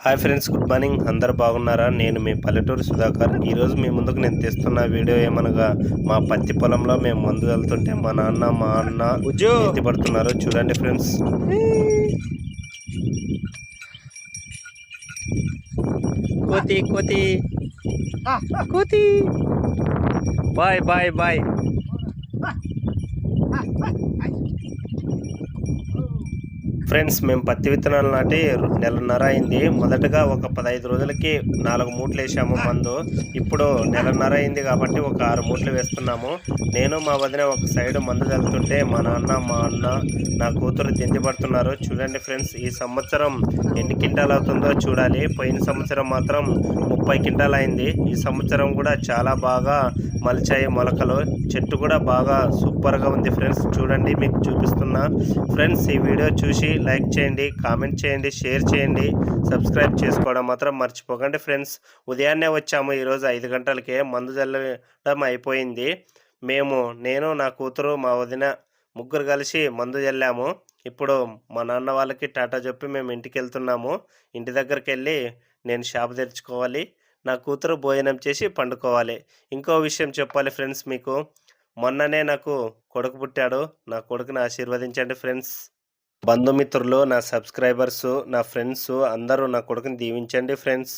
Hi friends good morning అందరు బాగున్నారా నేను మీ పల్లెటూరు సుధాకర్ ఈరోజు మీ ముందుకు నేను తెస్తున్న వీడియో ఏమనగా మా పత్తి పొలంలో మేము మందు వెళ్తుంటే మా నాన్న మా అన్న ఎత్తి పడుతున్నారు చూడండి ఫ్రెండ్స్ కోతి కోతి కోతి బాయ్ బాయ్ బాయ్ ఫ్రెండ్స్ మేము పత్తి విత్తనాలు నాటి నెలన్నర అయింది. మొదటగా ఒక పదహైదు రోజులకి నాలుగు మూట్లు వేసాము మందు. ఇప్పుడు నెలన్నర అయింది కాబట్టి ఒక ఆరు మూట్లు వేస్తున్నాము. నేను మా వదిన ఒక సైడ్ మందు చల్లుతుంటే మా నాన్న మా అన్న నా కూతురు తిండి పడుతున్నారు. చూడండి ఫ్రెండ్స్ ఈ సంవత్సరం ఎన్ని కింటాలు అవుతుందో చూడాలి. పోయిన సంవత్సరం మాత్రం ముప్పై కింటాలు అయింది. ఈ సంవత్సరం కూడా చాలా బాగా మలిచాయి మొలకలు. చెట్టు కూడా బాగా సూపర్గా ఉంది ఫ్రెండ్స్. చూడండి మీకు చూపిస్తున్నా. ఫ్రెండ్స్ ఈ వీడియో చూసి లైక్ చేయండి కామెంట్ చేయండి షేర్ చేయండి సబ్స్క్రైబ్ చేసుకోవడం మాత్రం మర్చిపోకండి ఫ్రెండ్స్. ఉదయాన్నే వచ్చాము ఈరోజు ఐదు గంటలకే మందు చల్లడం అయిపోయింది. మేము నేను నా కూతురు మా వదిన ముగ్గురు కలిసి మందు చల్లాము ఇప్పుడు మా నాన్న వాళ్ళకి టాటా చెప్పి మేము ఇంటికి వెళ్తున్నాము ఇంటి దగ్గరికి వెళ్ళి నేను షాప్ తెరుచుకోవాలి నా కూతురు భోజనం చేసి పండుకోవాలి. ఇంకో విషయం చెప్పాలి ఫ్రెండ్స్ మీకు. మొన్ననే నాకు కొడుకు పుట్టాడు నా కొడుకుని ఆశీర్వదించండి ఫ్రెండ్స్. బంధుమిత్రులు నా సబ్స్క్రైబర్స్ నా ఫ్రెండ్స్ అందరూ నా కొడుకుని దీవించండి ఫ్రెండ్స్.